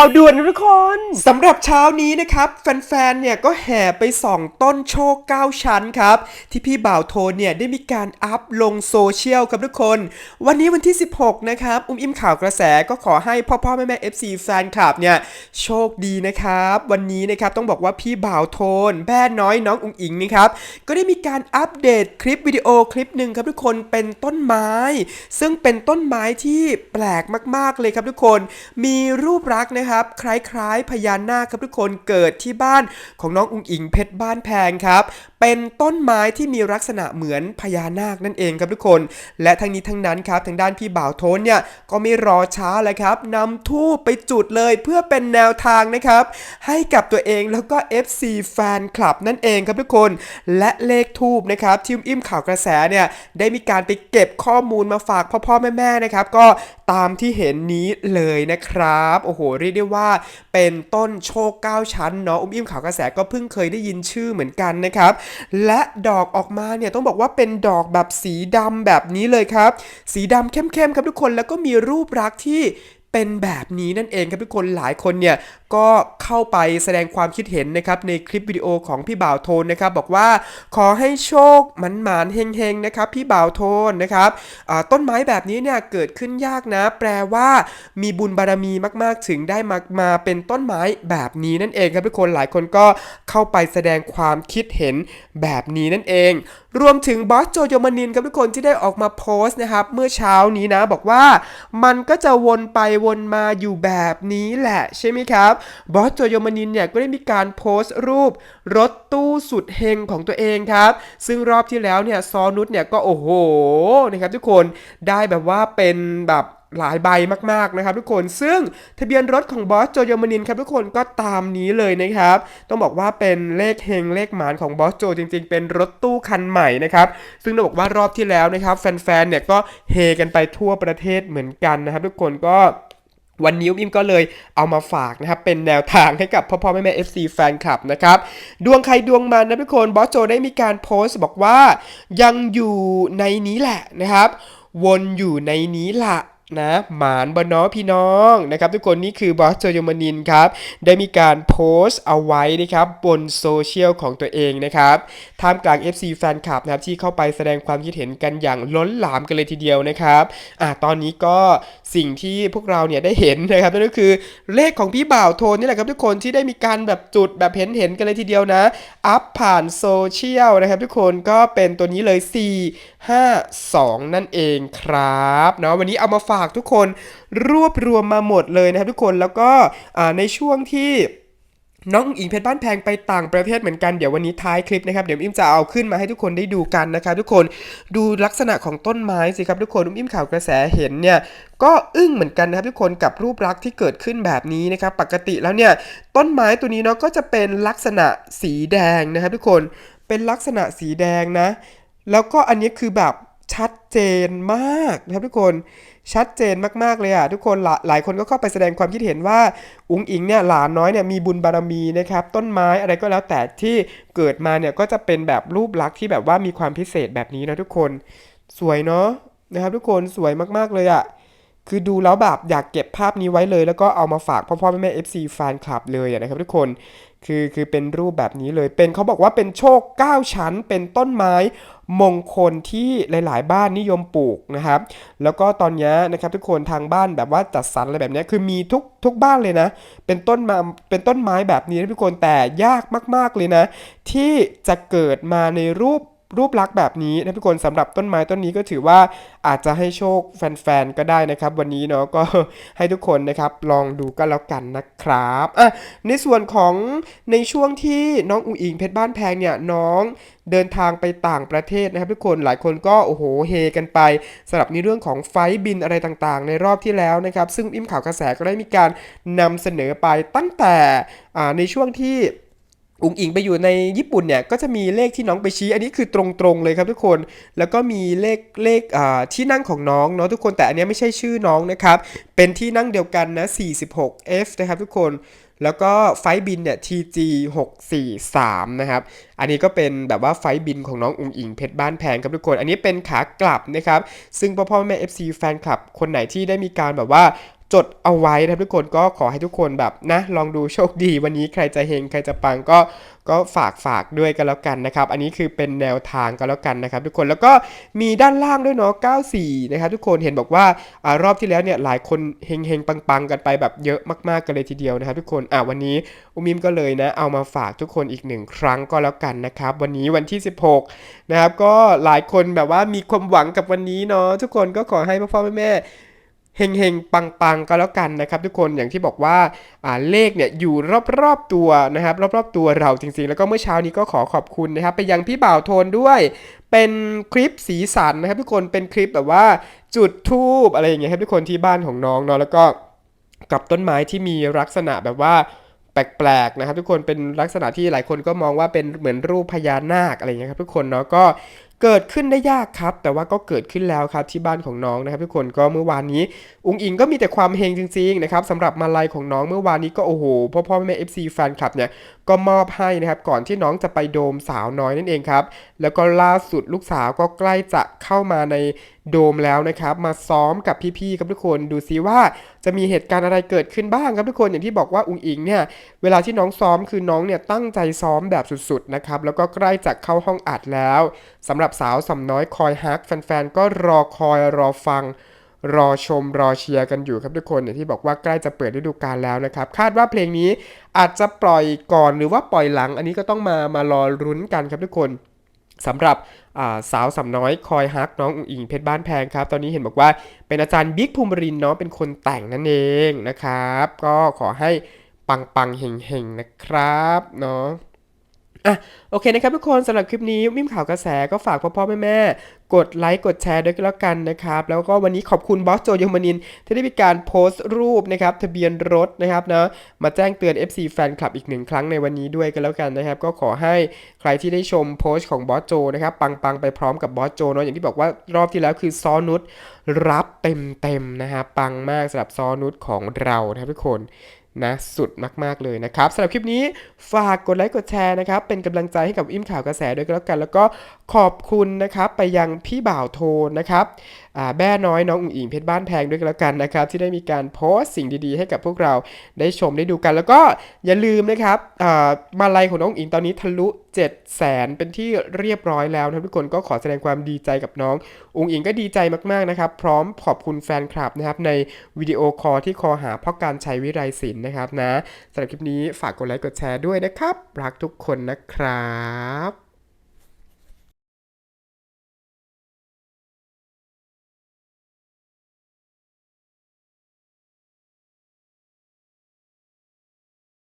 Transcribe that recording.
าวด่วนทุกคนสำหรับเช้านี้นะครับ แฟนๆเนี่ยก็แห่ไปส่องต้นโชค9ชั้นครับ ที่พี่บ่าวโทนเนี่ยได้มีการอัพลงโซเชียลครับทุกคน วันนี้วันที่ 16 นะครับ อุ้มอิ่มข่าวกระแสก็ขอให้พ่อพ่อแม่แม่ FC แฟนคลับเนี่ยโชคดีนะครับ วันนี้นะครับต้องบอกว่าพี่บ่าวโทนแม่น้อยน้องอุ๋งอิงนะครับก็ได้มีการอัปเดตคลิปวิดีโอคลิปหนึ่งครับทุกคนเป็นต้นไม้ ซึ่งเป็นต้นไม้ที่แปลกมากๆเลยครับทุกคนมีรูปลักษณ์นะครับ คล้ายๆ พญานาคครับทุกคนเกิดที่บ้านของน้องอุงอิงเพชรบ้านแพงครับ เป็นต้นไม้ที่มีลักษณะเหมือนพญานาคนั่นเองครับทุกคน และทั้งนี้ทั้งนั้นครับทางด้านพี่บ่าวโทนเนี่ยก็ไม่รอช้าเลยครับนำทูบไปจุดเลยเพื่อเป็นแนวทางนะครับ ให้กับตัวเองแล้วก็ FC แฟนคลับนั่นเองครับทุกคน และเลขทูบนะครับที่อุ้มอิ่มข่าวกระแสเนี่ยได้มีการไปเก็บข้อมูลมาฝากพ่อพ่อแม่แม่นะครับ ก็ตามที่เห็นนี้เลยนะครับ โอ้โหเรียกได้ว่าเป็นต้นโชค 9 ชั้นเนาะอุ้มอิ่มข่าวกระแสก็เพิ่งเคยได้ยินชื่อเหมือนกันนะครับและดอกออกมาเนี่ยต้องบอกว่าเป็นดอกแบบสีดำแบบนี้เลยครับ สีดำเข้มๆครับทุกคนแล้วก็มีรูปรักษ์ที่ เป็นแบบนี้นั่นเองครับทุกคนหลายคนเนี่ยก็เข้าไปแสดงความคิดเห็นนะครับในคลิปวิดีโอของพี่บ่าวโทนนะครับบอกว่าขอให้โชคหมันหมานๆเฮงๆนะครับพี่บ่าวโทนนะครับต้นไม้แบบนี้เนี่ยเกิดขึ้นยากนะ แปลว่ามีบุญบารมีมากๆ ถึงได้มามาเป็นต้นไม้แบบนี้นั่นเองครับทุกคนหลายคนก็เข้าไปแสดงความคิดเห็นแบบนี้นั่นเอง รวมถึงบอสโจโยมานินครับทุกคนที่ได้ออกมาโพสต์นะครับเมื่อเช้านี้นะบอกว่ามันก็จะวนไปวนมาอยู่แบบนี้แหละใช่ไหมครับบอสโจโยมานินเนี่ยก็ได้มีการโพสต์รูป รถตู้สุดเฮงของตัวเองครับ ซึ่งรอบที่แล้วเนี่ยซอนุชเนี่ยก็โอ้โหนะครับทุกคนได้แบบว่าเป็นแบบหลายใบมากๆนะครับทุกคนซึ่งทะเบียนรถของบอสโจโยมานินครับทุกคนก็ตามนี้เลยนะครับ ต้องบอกว่าเป็นเลขเฮงเลขหมานของบอสโจจริง ๆ เป็นรถตู้คันใหม่นะครับ ซึ่งต้องบอกว่ารอบที่แล้วนะครับ แฟนๆเนี่ยก็เฮกันไปทั่วประเทศเหมือนกันนะครับ ทุกคนก็ วันนี้อิมก็เลยเอามาฝากนะครับ เป็นแนวทางให้กับพ่อพ่อแม่แม่ FC แฟนคลับนะครับ ดวงใครดวงมันนะทุกคนบอสโจได้มีการโพสต์บอกว่า ยังอยู่ในนี้แหละนะครับ วนอยู่ในนี้ละนะหมานบนอพี่น้องนะครับทุกคนนี่คือบอสโจยมานินครับ ได้มีการโพสต์เอาไว้นะครับบนโซเชียลของตัวเองนะครับท่ามกลาง FC แฟนคลับนะครับที่เข้าไปแสดงความคิดเห็นกันอย่างล้นหลามกันเลยทีเดียวนะครับอะตอนนี้ก็ สิ่งที่พวกเราเนี่ยได้เห็นนะครับนั่นก็คือเลขของพี่บ่าวโทนนี่แหละครับทุกคนที่ได้มีการแบบจุดแบบเห็นเห็นกันเลยทีเดียวนะ อัพผ่านโซเชียลนะครับทุกคนก็เป็นตัวนี้เลย 4 5 2 นั่นเองครับเนาะวันนี้เอามาฝากทุกคนรวบรวมมาหมดเลยนะครับทุกคนแล้วก็ในช่วงที่ น้องอิงเพชรบ้านแพงไปต่างประเทศเหมือนกันเดี๋ยววันนี้ท้ายคลิปนะครับเดี๋ยวอิมจะเอาขึ้นมาให้ทุกคนได้ดูกันนะครับทุกคนดูลักษณะของต้นไม้สิครับทุกคนอุ้มอิมข่าวกระแสเห็นเนี่ยก็อึ้งเหมือนกันนะครับทุกคนกับรูปลักษณ์ที่เกิดขึ้นแบบนี้นะครับปกติแล้วเนี่ยต้นไม้ตัวนี้เนาะก็จะเป็นลักษณะสีแดงนะครับทุกคนเป็นลักษณะสีแดงนะ แล้วก็อันนี้คือแบบชัดเจนมากนะครับทุกคน ชัดเจนมากๆเลยอะทุกคนหลายหลายคนก็เข้าไปแสดงความคิดเห็นว่าอุงอิงเนี่ยหลานน้อยเนี่ยมีบุญบารมีนะครับต้นไม้อะไรก็แล้วแต่ที่เกิดมาเนี่ยก็จะเป็นแบบรูปลักษณ์ที่แบบว่ามีความพิเศษแบบนี้นะทุกคน สวยเนาะนะครับทุกคนสวยมากๆเลยอะ คือดูแล้วแบบอยากเก็บภาพนี้ไว้เลย แล้วก็เอามาฝากพ่อพ่อแม่แม่ FC แฟนคลับเลยนะครับทุกคนคือคือเป็นรูปแบบนี้เลยเป็นเขาบอกว่าเป็นโชค 9 ชั้น เป็นต้นไม้มงคลที่หลาย ๆ บ้านนิยมปลูกนะครับ แล้วก็ตอนนี้นะครับทุกคนทางบ้านแบบว่าจัดสรรอะไรแบบนี้คือมีทุกทุกบ้านเลยนะ เป็นต้นมาเป็นต้นไม้แบบนี้นะทุกคนแต่ยากมาก ๆ เลยนะ ที่จะเกิดมาในรูป รูปลักษณ์แบบนี้นะทุกคนสำหรับต้นไม้ต้นนี้ก็ถือว่าอาจจะให้โชคแฟนๆก็ได้นะครับ วันนี้เนาะก็ให้ทุกคนนะครับลองดูก็แล้วกันนะครับอะในส่วนของในช่วงที่น้องอุ๋งอิงเพชรบ้านแพงเนี่ยน้องเดินทางไปต่างประเทศนะครับทุกคนหลายคนก็โอ้โหเฮกันไปสำหรับในเรื่องของไฟบินอะไรต่างๆ ในรอบที่แล้วนะครับ ซึ่งอิมข่าวกระแสก็ได้มีการนำเสนอไปตั้งแต่อ่าในช่วงที่ อุงอิงไปอยู่ในญี่ปุ่นเนี่ยก็จะมีเลขที่น้องไปชี้ อันนี้คือตรงๆเลยครับทุกคน แล้วก็มีเลขเลขที่นั่งของน้องเนาะทุกคนแต่อันนี้ไม่ใช่ชื่อน้องนะครับ เป็นที่นั่งเดียวกันนะ 46F นะครับทุกคนแล้วก็ไฟบินเนี่ย TG 643 นะครับ อันนี้ก็เป็นแบบว่าไฟบินของน้องอุงอิงเพชรบ้านแพงครับทุกคน อันนี้เป็นขากลับนะครับ ซึ่งพ่อพ่อแม่ FC แฟนคลับ คนไหนที่ได้มีการแบบว่า จดเอาไว้นะครับทุกคนก็ขอให้ทุกคนแบบนะลองดูโชคดีวันนี้ใครจะเฮงใครจะปังก็ก็ฝากฝากด้วยกันแล้วกันนะครับ อันนี้คือเป็นแนวทางกันแล้วกันนะครับทุกคนแล้วก็มีด้านล่างด้วยเนาะ94 นะครับทุกคนเห็นบอกว่าอารอบที่แล้วเนี่ยหลายคนเฮงเฮงปังปังกันไปแบบเยอะมากๆกันเลยทีเดียวนะครับทุกคนอะวันนี้อุมิมก็เลยนะเอามาฝากทุกคนอีกหนึ่งครั้งก็แล้วกันนะครับวันนี้วันที่ 16นะครับก็หลายคนแบบว่ามีความหวังกับวันนี้เนาะทุกคนก็ขอให้พ่อพ่อแม่แม่ เฮงเฮงปังปังๆ ก็แล้วกันนะครับทุกคน อย่างที่บอกว่าเลขเนี่ยอยู่รอบๆ ตัวนะครับ รอบๆ ตัวเราจริงๆ แล้วก็เมื่อเช้านี้ก็ขอขอบคุณนะครับ ไปยังพี่บ่าวโทนด้วย เป็นคลิปสีสันนะครับทุกคน เป็นคลิปแบบว่าจุดทูบอะไรอย่างเงี้ยครับทุกคนที่บ้านของน้องเนาะ แล้วก็กับต้นไม้ที่มีลักษณะแบบว่าแปลกๆนะครับทุกคนเป็นลักษณะที่หลายคนก็มองว่าเป็นเหมือนรูปพญานาคอะไรเงี้ยครับทุกคนเนาะก็ เกิดขึ้นได้ยากครับ แต่ว่าก็เกิดขึ้นแล้วครับที่บ้านของน้องนะครับทุกคนก็เมื่อวานนี้ อุงอิงก็มีแต่ความเฮงจริงๆนะครับสำหรับมาลัยของน้องเมื่อวานนี้ก็โอ้โหพ่อพ่อแม่เอฟซีแฟนคลับเนี่ยก็มอบให้นะครับก่อนที่น้องจะไปโดมสาวน้อยนั่นเองครับแล้วก็ล่าสุดลูกสาวก็ใกล้จะเข้ามาในโดมแล้วนะครับ มาซ้อมกับพี่ๆครับทุกคนดูซิว่าจะมีเหตุการณ์อะไรเกิดขึ้นบ้างครับทุกคนอย่างที่บอกว่าอุงอิงเนี่ยเวลาที่น้องซ้อมคือน้องเนี่ยตั้งใจซ้อมแบบสุดๆนะครับแล้วก็ใกล้จะเข้าห้องอัดแล้วสำหรับสาวสำน้อยคอยฮักแฟนๆก็รอคอยรอฟังรอชมรอเชียร์กันอยู่ครับทุกคนอย่างที่บอกว่าใกล้จะเปิดฤดูกาลแล้วนะครับ คาดว่าเพลงนี้อาจจะปล่อยก่อนหรือว่าปล่อยหลัง อันนี้ก็ต้องมามารอรุ้นกันครับทุกคน สำหรับสาวสำน้อยคอยฮักน้องอุ๋งอิงเพชรบ้านแพงครับ ตอนนี้เห็นบอกว่าเป็นอาจารย์บิ๊กภูมิรินเนาะเป็นคนแต่งนั่นเองนะครับ ก็ขอให้ปังปังๆเฮงเฮงๆนะครับเนาะ อะโอเคนะครับทุกคนสำหรับคลิปนี้มิมข่าวกระแสก็ฝากพ่อพ่อแม่แม่ๆกดไลค์กดแชร์ด้วยกันแล้วกันนะครับ แล้วก็วันนี้ขอบคุณบอสโจยมนิน ที่ได้มีการโพสต์รูปนะครับทะเบียนรถนะครับนะมาแจ้งเตือน FC แฟนคลับอีกหนึ่งครั้งในวันนี้ด้วยกันแล้วกันนะครับ ก็ขอให้ใครที่ได้ชมโพสต์ของบอสโจนะครับปังๆไปพร้อมกับบอสโจเนาะอย่างที่บอกว่ารอบที่แล้วคือซอนุชรับเต็มๆนะครับปังมากสำหรับซอนุชของเรานะครับทุกคน นะสุดมาก ๆ เลยนะครับสำหรับคลิปนี้ฝากกดไลค์กดแชร์นะครับ เป็นกำลังใจให้กับอิ่มข่าวกระแสด้วยกันแล้วกัน แล้วก็ขอบคุณนะครับไปยังพี่บ่าวโทนนะครับแบ้น้อยน้องอุ๋งอิงเพชรบ้านแพงด้วยกันแล้วกันนะครับ ที่ได้มีการโพสต์สิ่งดีๆ ให้กับพวกเราได้ชมได้ดูกัน แล้วก็อย่าลืมนะครับอ่ามาลัยของน้องอุ๋งอิงตอนนี้ทะลุ7 0 0แสนเป็นที่เรียบร้อยแล้วนะทุกคนก็ขอแสดงความดีใจกับน้อง อุ๋งอิงก็ดีใจมากๆนะครับ พร้อมขอบคุณแฟนคลับนะครับ ในวิดีโอคอลที่คอหาพ่อการชัยวิไรศิลป์นะครับนะสำหรับคลิปนี้ฝากกดไลค์กดแชร์ด้วยนะครับ รักทุกคนนะครับ